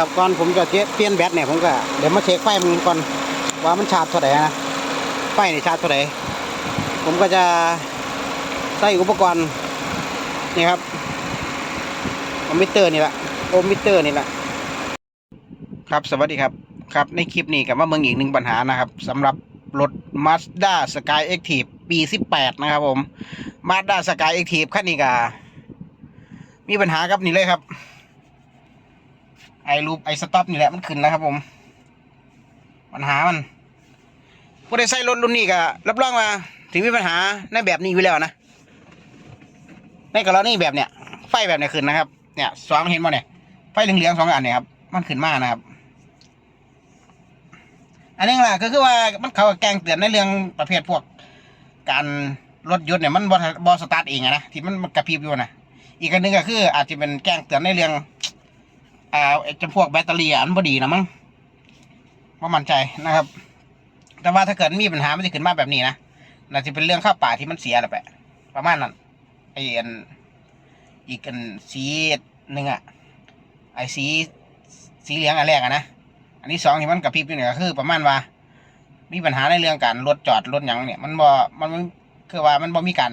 ครับก่อนผมจะเปลี่ยนแบตเนี่ยผมก็เดี๋ยวมาเช็คไฟมันก่อนว่ามันชาร์จเท่าไหร่นะไฟนี่ชาร์จเท่าไหร่ผมก็จะใส่อุปกรณ์นี่ครับโอมิเตอร์นี่แหละโอมิเตอร์นี่แหละครับสวัสดีครับครับในคลิปนี้กับว่าเมืองอีกหนึ่งปัญหานะครับสำหรับรถ Mazda Sky Active ปี 18 นะครับผม Mazda Sky Active คันนี้ก็มีปัญหาครับนี่เลยครับ รูปไอสต็อปนี่แหละมันขึ้นแล้วครับผมปัญหามันผู้ใดใส่รถรุ่นนี้ก็รับรองว่าถึงมีปัญหาในแบบนี้อยู่แล้วนะในกรณีแบบเนี้ยไฟแบบเนี้ยขึ้นนะครับ เนี่ยสองเห็นมั้เนี่ยไฟเหลืองๆสองอันเนี่ยครับมันขึ้นมากนะครับ อันนี้แหละก็คือว่ามันเขาแกล้งเตือนในเรื่องประเภทพวก การรถยนต์เนี่ยมันบอบอสตาร์ทเองนะที่มันกระพริบอยู่นะอีกอันหนึงก็คืออาจจะเป็นแกล้งเตือนในเรื่อง อ่าไอ้จำพวกแบตเตอรี่อันบดีนะมั้งว่ามั่นใจนะครับ แต่ว่าถ้าเกิดมีปัญหาไม่ได้ขึ้นมาแบบนี้นะน่าจะเป็นเรื่องข้าวป่าที่มันเสียแหละแปะประมาณนั้นไอ้อันอีกอันสีหนึ่งอะไอ้สีสีเหลืองอันแรกอะนะอันที่สองที่มันกระพริบอยู่เนี่ยก็คือประมาณว่า มีปัญหาในเรื่องการรถจอดรถยังเนี่ย มันบ่มันคือว่ามันบ่มีการ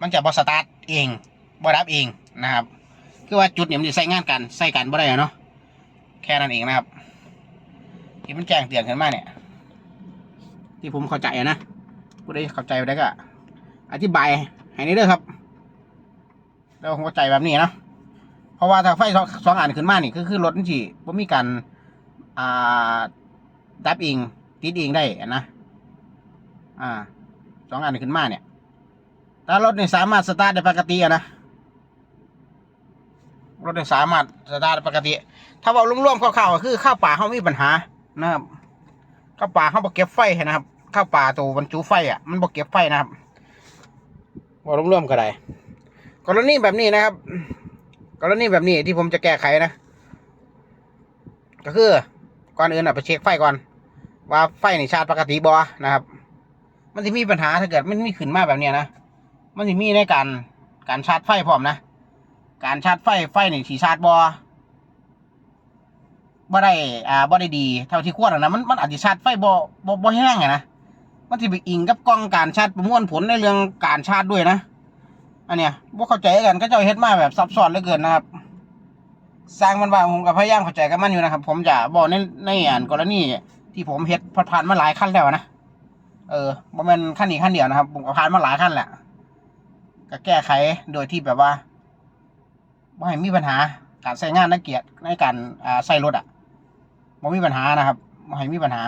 มันจะบ่สตาร์ทเองบ่ดับเองนะครับ คือว่าจุดเนี่ยมันจะใส่งานกันใส่กันบ่ได้เนาะแค่นั้นเองนะครับที่มันแจ้งเตือนขึ้นมาเนี่ย ที่ผมเข้าใจนะผู้ใดเข้าใจไปได้ก็อธิบายให้ในเด้อครับแล้วผมเข้าใจแบบนี้เนาะเพราะว่าถ้าไฟสองอันขึ้นมานี่คือคือรถนี่สิบ่มีการอ่าดับเองติดเองได้อะนะอ่าสองอันขึ้นมาเนี่ยถ้ารถนี่สามารถสตาร์ทได้ปกติอะนะ รถโดยสารมารถสตาร์ทปกติ ถ้าว่าร่วมๆคร่าวๆก็คือข้าวป่าเขามีปัญหานะครับข้าวป่าเขาบอกเก็บไฟให้นะครับข้าวป่าตัวบรรจุไฟอะมันบอกเก็บไฟนะครับว่าร่วมๆก็ได้กรณีแบบนี้นะครับกรณีแบบนี้ที่ผมจะแก้ไขนะ ก็คือก่อนอื่นอะไปเช็คไฟก่อน ว่าไฟในชาร์ปกติบอนะครับ มันจะมีปัญหาถ้าเกิดมันมีขึ้นมาแบบเนี้ยนะมันจะมีในการการชาร์จไฟพร้อมนะ การชาร์จไฟไฟนี่สีชาร์จบอบ่ได้อ่าบ่ได้ดีเท่าที่ควรนะมันมันอาจจะชาร์จไฟบ่บ่บ่แห้งอะนะมันสิไปอิงกับกล้องการชาร์จประมวลผลในเรื่องการชาร์จด้วยนะอันเนี้ยบ่เข้าใจกันก็จ้าเฮ็ดมาแบบซับซ้อนเหลือเกินนะครับสร้างมันว่าผมก็พยายามเข้าใจกับมันอยู่นะครับ ผมจะบอกในในอันกรณีที่ผมเฮ็ดผ่านมาหลายขั้นแล้วนะเออบ่แม่นขั้นนี้ขั้นเดียวนะครับผมผ่านมาหลายขั้นแหละก็แก้ไขโดยที่แบบว่า บ่มีปัญหาการใช้งานนักเกียรติในการอ่าใส่รถอะบ่มีปัญหานะครับบ่มีปัญหา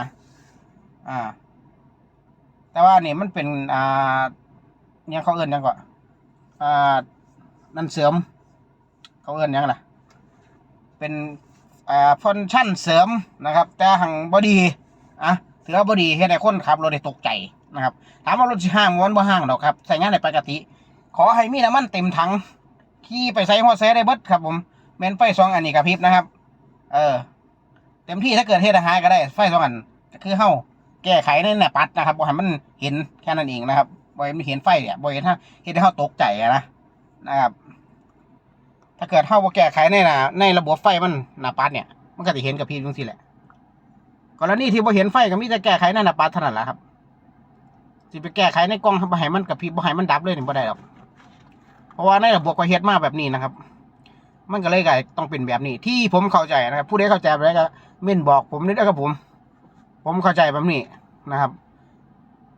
อ่า แต่ว่านี่มันเป็นอ่าเนี่ยเขาเอิ้นยังก่อนอ่านั่นเสริม เขาเอิ้นยังล่ะ เป็นอ่าฟังก์ชันเสริมนะครับ แต่หังบ่ดีอะถือว่าบ่ดีเฮ็ดให้คนขับรถได้ตกใจนะครับ ถามว่ารถสิห้างมันบ่ห้างดอกครับใช้งานได้ปกติ ขอให้มีน้ำมันเต็มถัง ขี่ไปใส่หัวแซได้เบิดครับผมเมนไฟสองอันนี้กับพริบนะครับ เออ เต็มที่ถ้าเกิดเทศหายก็ได้ไฟสองอันก็คือเฮาแก้ไขในหน้าปัดนะครับบ่ให้มันเห็นแค่นั้นเองนะครับบ่ให้มันเห็นไฟเนี่ยบ่เห็นถ้าเห็นให้เฮาตกใจนะนะครับ ถ้าเกิดเฮาบ่แก้ไขในน้าในระบบไฟมันหน้าปัดเนี่ย มันก็จะเห็นกับพริบจังซี่แหละกรณีที่บ่เห็นไฟก็มีแต่แก้ไขในหน้าปัดเท่านั้นแหละครับสิไปแก้ไขในกล้องบ่ให้มันกับพริบบ่ให้มันดับเลยนี่บ่ได้หรอก เพราะว่าในระบบก็เฮ็ดมาแบบนี้นะครับ มันก็เลยกลายต้องเป็นแบบนี้ ที่ผมเข้าใจนะครับผู้ใดเข้าใจอะไรก็เม่นบอกผมนี่ด้วยครับผม ผมเข้าใจแบบนี้นะครับ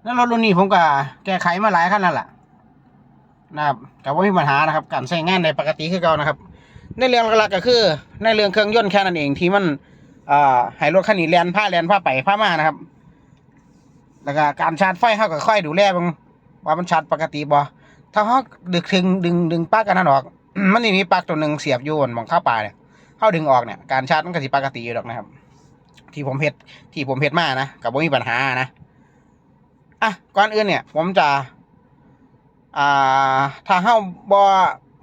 แล้วรถรุ่นนี้ผมก็แก้ไขมาหลายขั้นแล้วล่ะนะครับแต่ว่ามีปัญหานะครับ การใช้งานในปกติคือเก่านะครับ ในเรื่องหลักๆก็คือ ในเรื่องเครื่องยนต์แค่นั้นเองที่มันอ่าให้รถคันนี้แลนผ้าแลนผ้าไปผ้ามานะครับ แล้วก็การชาร์จไฟเข้าก็ค่อยดูแลบ้างว่ามันชาร์จปกติบ่ ถ้าเขาดึกถึงดึงดึงปลั๊กกันนั้นออก มันจะมีปลั๊กตัวหนึ่งเสียบอยู่บนหมองข้าวปลาเนี่ยเขาดึงออกเนี่ยการชาร์จมันก็สิปกติอยู่ดอกนะครับ ที่ผมเฮ็ดที่ผมเฮ็ดมานะกับไม่มีปัญหานะอะก่อนอื่นเนี่ย ผมจะอ่าถ้าเฮาบ่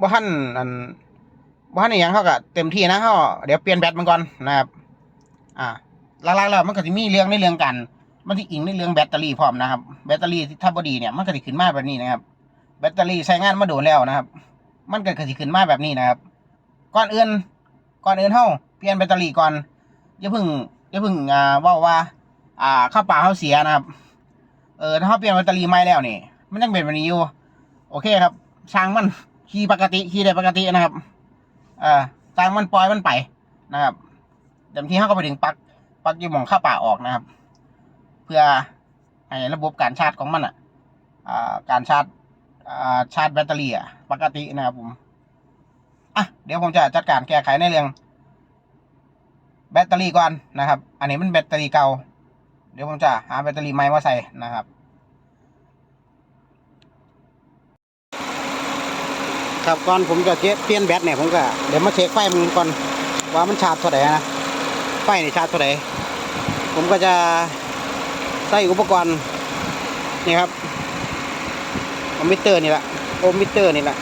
บ่ทันอันบ่ทันอหยังเขาก็เต็มที่นะเฮาเดี๋ยวเปลี่ยนแบตมันก่อนนะครับ อ่าหลักๆแล้วมันก็จะมีเรื่องในเรื่องกัน มันสิอิงในเรื่องแบตเตอรี่พร้อมนะครับ แบตเตอรี่ถ้าบ่ดีเนี่ยมันก็สิขึ้นมาแบบนี้นะครับ ตเตอรี่ใช้งานมาโดนแล้วนะครับ มันก็สิขึ้นมาแบบนี้นะครับ ก่อนอื่นก่อนอื่นเฮาเปลี่ยนลี่ยนแบตเตอรี่ก่อนอย่าเพิ่งอย่าเพิ่งอ่าว่าว่า อ่าข้าวปลาเขาเสียนะครับ เออถ้าเขาเปลี่ยนแบตเตอรี่ใหม่แล้วนี่มันยังเป็นแบบนี้อยู่ โอเคครับช่างมันขี่ปกติขี่ได้ปกตินะครับเออช่างมันปล่อยมันไปนะครับเต็มที่เขาก็ไปถึงปลั๊กปลั๊กยี่หมองข้าวปลาออกนะครับ เพื่อให้ระบบการชาร์จของมันอะ อ่าการชาร์จ ชาร์จแบตเตอรี่ปกตินะครับผมอะเดี๋ยวผมจะจัดการแก้ไขในเรื่องแบตเตอรี่ก่อนนะครับ อันนี้มันแบตเตอรี่เก่า เดี๋ยวผมจะหาแบตเตอรี่ใหม่มาใส่นะครับครับก่อนผมจะเปลี่ยนแบตเนี่ยผมก็เดี๋ยวมาเช็คไฟมันก่อนว่ามันชาร์จเท่าไหร่นะไฟนี่ชาร์จเท่าไหร่ผมก็จะใส่อุปกรณ์นี่ครับ โอมิเตอร์นี่แหละโอมิเตอร์นี่แหละ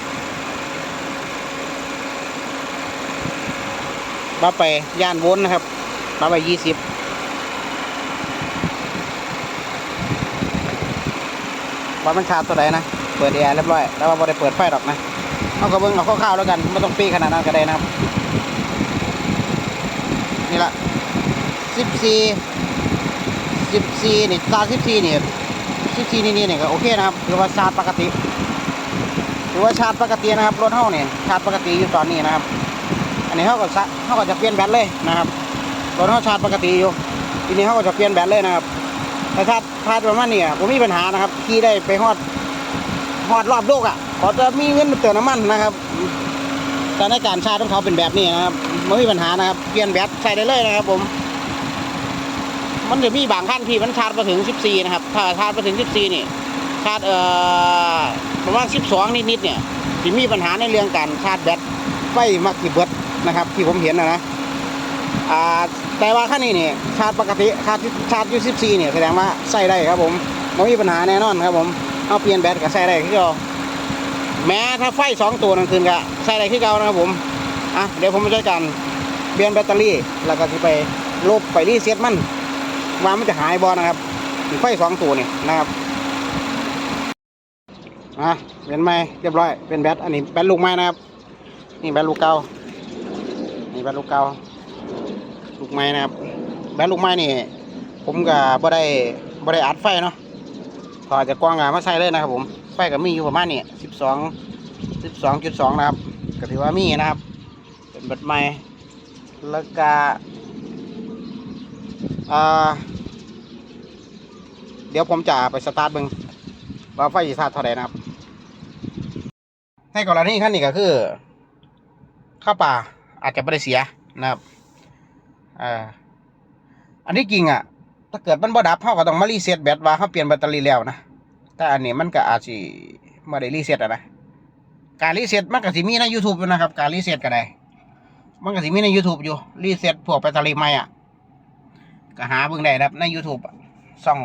มาไปย่านวลต์นะครับมาไปยี่สิบว่ามันชาร์จเท่าไหร่นะ เปิดแอร์เรียบร้อย แล้วว่าบ่ได้เปิดไฟหรอกนะเอากระเบื้องเอาคร่าวๆแล้วกันไม่ต้องปีขนาดนั้นก็ได้นะครับ นี่ละสิบสี่สิบสี่นี่ชาสิบสี่นี่ สิบสี่นี่นี่เนี่ยก็โอเคนะครับถือว่าชาร์จปกติถือว่าชาร์จปกตินะครับรถเท่าเนี่ยชาร์จปกติอยู่ตอนนี้นะครับ อันนี้เขาก็เขาก็จะเปลี่ยนแบตเลยนะครับรถเท่าชาร์จปกติอยู่ทีนี้เขาก็จะเปลี่ยนแบตเลยนะครับถ้าชาร์จชาร์จประมาณนี้อะผมมีปัญหานะครับขี่ได้ไปฮอดหอดรอบโลกอะเขาจะมีเงินเติมน้ำมันนะครับสถานการณ์ชาติของเขาเป็นแบบนี้นะครับไม่มีปัญหานะครับ เปลี่ยนแบตใส่ได้เลยนะครับผม มันจะมีบางขั้นที่มันชาร์จมาถึง 14 นะครับ ถ้าชาร์จมาถึง 14 นี่ชาร์จเอ่อประมาณ 12 นิดๆเนี่ยจะมีปัญหาในเรื่องการชาร์จแบตไฟมักกี่เบิดนะครับ ที่ผมเห็นนะนะอ่าแต่ว่าขั้นนี้เนี่ยชาร์จปกติชาร์จชาร์จอยู่14 เนี่ยแสดงว่าใส่ได้ครับผมไม่มีปัญหาแน่นอนครับผมเอาเปลี่ยนแบตก็ใส่ได้คือเก่าแม้ถ้าไฟสองตัวนั่นคืนก็ใส่ได้คือเก่านะครับผมอะเดี๋ยวผมจะจัดการเปลี่ยนแบตเตอรี่แล้วก็ที่ไปลบไปรีเซ็ตมัน ว่ามันจะหายบอนะครับไฟสองตัวนี่นะครับอะเปลี่ยนใหม่เรียบร้อย เป็นแบตอันนี้แบตลูกไม้นะครับ นี่แบตลูกเก่านี่แบตลูกเก่าลูกไม้นะครับ แบตลูกไม้นี่ ผมก็บ่ได้บ่ได้อัดไฟเนาะถอดจากกวางงามาใส่เลยนะครับ ผมไฟก็มีอยู่ประมาณนี้สิบสองสิบสองจุดสองนะครับก็ถือว่ามีนะครับ เป็นแบตใหม่แล้วก็อ่า เดี๋ยวผมจะไปสตาร์ทเบิ่งว่าไฟสตาร์ทเท่าไหร่นะครับ ในกรณีขั้นนี้ก็คือข้าวป่าอาจจะไม่ได้เสียนะครับอ่าอันที่จริงอะ ถ้าเกิดมันบ่ดับเขาก็ต้องมารีเซ็ตแบตว่าเขาเปลี่ยนแบตเตอรี่แล้วนะแต่อันนี้มันก็อาจสิไม่ได้รีเซ็ตนะการรีเซ็ตมันก็สิมีใน YouTube อยู่นะครับ การรีเซ็ตก็ได้ มันก็สิมีใน YouTube อยู่รีเซ็ตพวกแบตเตอรี่ใหม่อะก็หาเบิ่งได้นะครับใน YouTube อะช่อง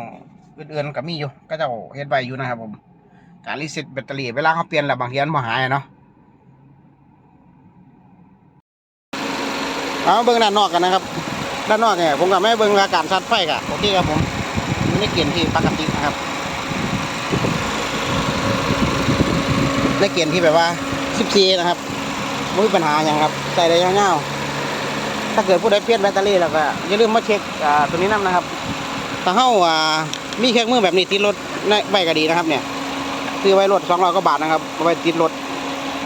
อื่นๆก็มีอยู่ก็จะเฮ็ดไว้อยู่นะครับผม การรีเซ็ตแบตเตอรี่เวลาเขาเปลี่ยนแล้วบางทีมันบ่หายเนาะเอาเบิ่งด้านนอกกันนะครับ ด้านนอกเนี่ยผมกับแม่เบิ้งอาการชัดไฟกะโอเคครับผมมันได้เกณฑ์ที่ปกตินะครับได้เกณฑ์ที่แบบว่า14นะครับไม่มีปัญหาอย่างครับใส่ได้ยาวๆถ้าเกิดผู้ใดเปลี่ยนแบตเตอรี่แล้วก็อย่าลืมมาเช็คตัวนี้นํนะครับ ถ้าเฮาอ่ามีเครื่องมือแบบนี้ติดรถในใบก็ดีนะครับ เนี่ยซื้อไว้รถ200กว่าบาทนะครับเอาไว้ติดรถ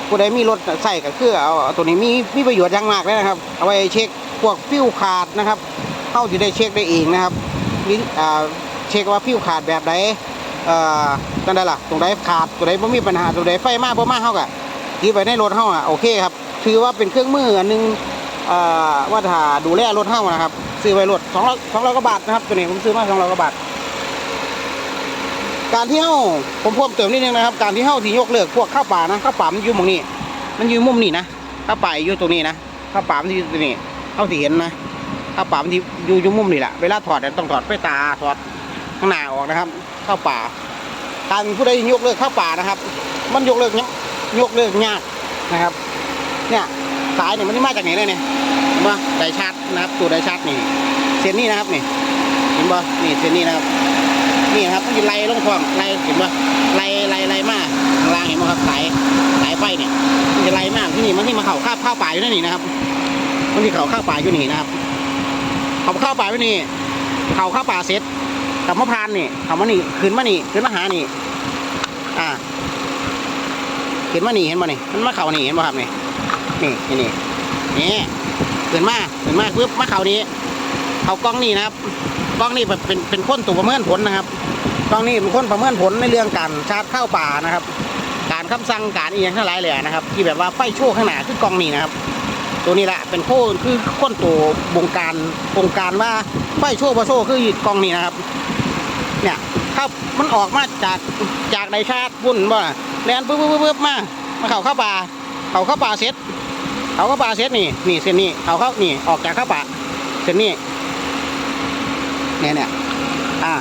ผู้ใดมีรถใส่ก็คือเอาเอาตัวนี้มีมีประโยชน์อย่างมากเลยนะครับ เอาไว้เช็คพวกฟิวขาดนะครับเข้าจะได้เช็คได้เองนะครับลิอ่าเช็คว่าฟิวขาดแบบใดเอ่อจังไดล่ะตรงใดขาดตัวใดบ่มีปัญหาตัวใดไฟมากบ่มากเฮาก็ที่ไปในรถเฮาอะโอเคครับถือว่าเป็นเครื่องมืออันหนึงเอ่อว่าถ้าดูแลรถเฮานะครับ ซื้อไว้รถ200 200กว่าบาทนะครับตัวนี้ผมซื้อมา200กว่าบาทการที่เฮาผมเพิ่มเติมนิดนึงนะครับ การที่เฮาที่ยกเลิกพวกข้าวป่านะข้าวป่ามันอยู่หมองนี้ มันอยู่มุมนี้นะข้าวป่าอยู่ตรงนี้นะข้าวป่ามันอยู่ตรงนี้เฮาที่เห็นนะข้าวป่ามันอยู่อยู่มุมนี้แหละเวลาถอดเนี่ยต้องถอดไปตาถอดข้างหน้าออกนะครับข้าวป่าการผู้ใดยกเลิกข้าวป่านะครับ มันยกเลิกเนี้ยยกเลิกยากนะครับ เนี่ย สายเนี่ยมันมาจากไหนเลยเนี่ยเห็นปะไดชาร์จนะครับตัวไดชาร์จนี่เส้นนี้นะครับนี่เห็นปะนี่เส้นนี้นะครับนี่นะครับมันจะไล่ลงคลองไล่เห็นปะไล่ไล่ไล่มาข้างล่างเห็นไหมครับสายสายไฟเนี่ยมันจะไล่มากที่นี่มันที่มาเข่าข้าวข้าวป่าอยู่นั่นนี่นะครับมันที่เข่าข้าวป่าอยู่นี่นะครับเข่าข้าวป่าอยู่นี่เข่าข้าวป่าเสร็จกับมาพร้านนี่เขามานี่ขึ้นมานี่ขึ้นมาหานี่อ่าขึ้นมานี่เห็นบ่นี่มันมาเข่านี่เห็นบ่ครับนี่ นี่นี่นี่นี่ขึ้นมาขึ้นมาปึ๊บมาเขานี้เขากล้องนี่นะครับกล้องนี่เป็นเป็นเป็นคนตัวประเมินผลนะครับกล้องนี่เป็นคนประเมินผลในเรื่องการชาร์จข้าป่านะครับ การคำสั่งการอีกอย่างทั้งหลายเลยนะครับ ที่แบบว่าไฟโชว์ข้างหน้าคือกล้องนี่นะครับ ตัวนี้แหละเป็นโค้นคือค้นตัวบงการบงการว่าไฟโชว์บ่โชว์คือกล้องนี่นะครับเนี่ยครับมันออกมาจากจากไดชาร์จพุ่นบ่แลนปึ๊บปึ๊บปึ๊บมามาเข้าเข้าป่าเข้าเข้าป่าเสร็จ เขาเข้าป่าเสร็จนี่นี่เส้นนี้เขาเข้านี่ออกจากเข้าป่าเส้นนี้เนี่ยเนี่ยอ่า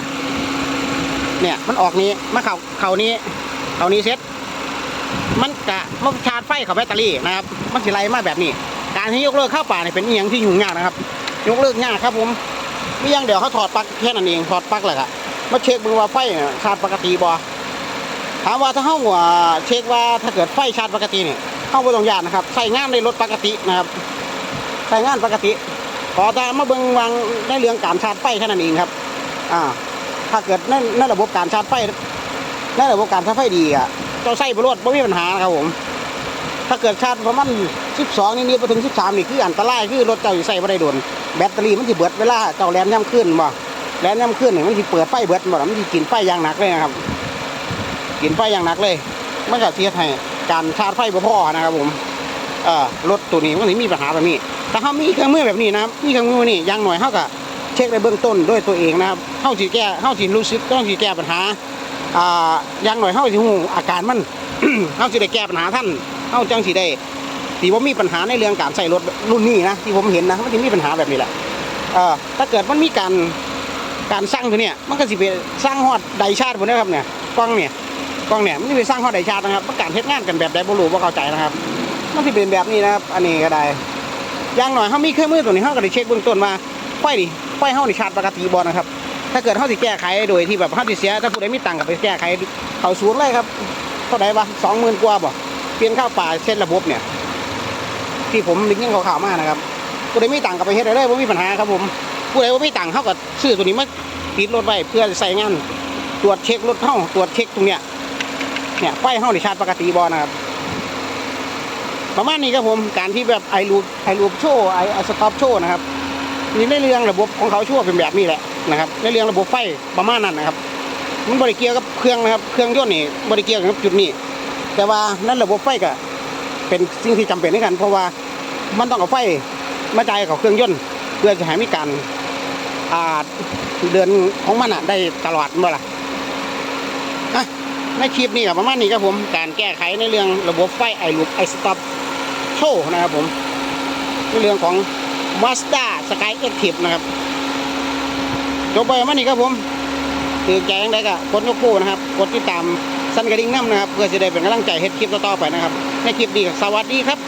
เนี่ยมันออกนี้มาเข่าเข่านี้เข่านี้เสร็จมันกะมันชาร์จไฟเข้าแบตเตอรี่นะครับ มันสิไลมาแบบนี้ การที่ยกเลิกเข้าป่าเนี่ยเป็นอหย่างที่ยุ่งยากนะครับ ยกเลิกยากครับผมม่ยังเดี๋ยวเขาถอดปลั๊กแค่นั้นเองถอดปลั๊กเลยครับมาเช็คดูว่าไฟชาร์จปกติบ่ถามว่าถ้าเขาหัวเช็คว่าถ้าเกิดไฟชาร์จปกติเนี่ย เข้าไปตรงยานนะครับใช้งานในรถปกตินะครับใช้งานปกติ ขอแต่มาเบิงวางในเรื่องการชาร์จไฟแค่นั้นเองครับ อ่า ถ้าเกิดในในระบบการชาร์จไฟในระบบการชาร์จไฟดีอะเจ้าใส่ปรวดไม่มีปัญหานะครับผมถ้าเกิดชาร์จประมาณ12นิดๆไปถึง 13 นี่คืออันตรายคือรถเจ้าอยู่ใส่บ่ได้โดนแบตเตอรี่มันสิเบิดเวลาเจ้าแลนย่ำขึ้นบ่แลนย่ำขึ้นนี่มันสิเปิดไฟเบิดบ่มันสิกินไฟอย่างหนักเลยนะครับ กินไฟอย่างหนักเลยมันก็เสียให้ การชาร์จไฟบ่พอนะครับผมเอ่อรถตัวนี้มันสิมีปัญหาแบบนี้ถ้าเฮามีเครื่องมือแบบนี้นะครับมีเครื่องมือนี่ย่างหน่อยเฮาก็เช็คในเบื้องต้นด้วยตัวเองนะครับเฮาสิแก้เฮาสิรู้สึกต้องสิแก้ปัญหาอ่าย่างหน่อยเฮาสิฮู้อาการมันเฮาสิได้แก้ปัญหาท่านเฮาจังสิได้ที่ว่ามีปัญหาในเรื่องการใส่รถรุ่นนี้นะที่ผมเห็นนะมันจะมีปัญหาแบบนี้แหละเอ่อถ้าเกิดมันมีการการสร้างตัวเนี้ยมันก็สิไปสร้างฮอดไดชาร์จพุ่นนะครับเนี่ยกล้องเนี่ย กล้องเนี่ยมันจะไปสร้างฮอดไดชาร์จนะครับมันการเฮ็ดงานกันแบบใดบ่รู้บ่เข้าใจนะครับมันสิเป็นแบบนี้นะครับ อันนี้ก็ได้อย่างหน่อยเฮามีเครื่องมือตัวนี้เฮาก็ได้เช็คเบื้องต้นว่าไฟดิไฟเฮานี่ชาร์จปกติบ่นะครับ ถ้าเกิดเฮาสิแก้ไขโดยที่แบบเฮาสิเสีย ถ้าผู้ใดมีตังค์ก็ไปแก้ไขเขาศูนย์เลยครับเท่าใดวะ20,000กว่าบ่เปลี่ยนข้าวป่าเส้นระบบเนี่ย ที่ผมลิงก์ข่าวๆมากนะครับผู้ใดมีตังค์ก็ไปเฮ็ดได้เลยบ่มีปัญหาครับผมผู้ใดบ่มีตังค์เฮาก็ซื้อตัวนี้มาติดรถไว้เพื่อใส่งานตรวจเช็ครถเฮาตรวจเช็คตรงเนี้ย เนี่ยไฟเฮานี่ชาร์จปกติบ่นะครับ ประมาณนี้ครับผมการที่แบบไอรูปไอรูปโชว์ไอสต็อปโชว์นะครับนี่ในเรื่องระบบของเขาโชว์เป็นแบบนี้แหละนะครับในเรื่องระบบไฟประมาณนั้นนะครับ มันบริเกียวกับเครื่องนะครับเครื่องยนต์นี่บริเกียวกับจุดนี้ แต่ว่านั่นระบบไฟก็เป็นสิ่งที่จำเป็นในกัน เพราะว่ามันต้องเอาไฟมาจ่ายกับเครื่องยนต์เพื่อจะให้มีการอาเดินของมันอะได้ตลอดเมื่อไหร่อะ ในคลิปนี้ก็ประมาณนี้ครับผมการแก้ไขในเรื่องระบบไฟไอรูปไอสต็อปโชว์นะครับผมในเรื่องของ Mazda Sky Active นะครับจบไปประมาณนี้ครับผมคือใจยังไงก็กดยกคู่นะครับ กดติดตามสั่นกระดิ่งน้ำนะครับ เพื่อจะได้เป็นกำลังใจเฮ็ดคลิปต่อๆไปนะครับ ในคลิปนี้สวัสดีครับ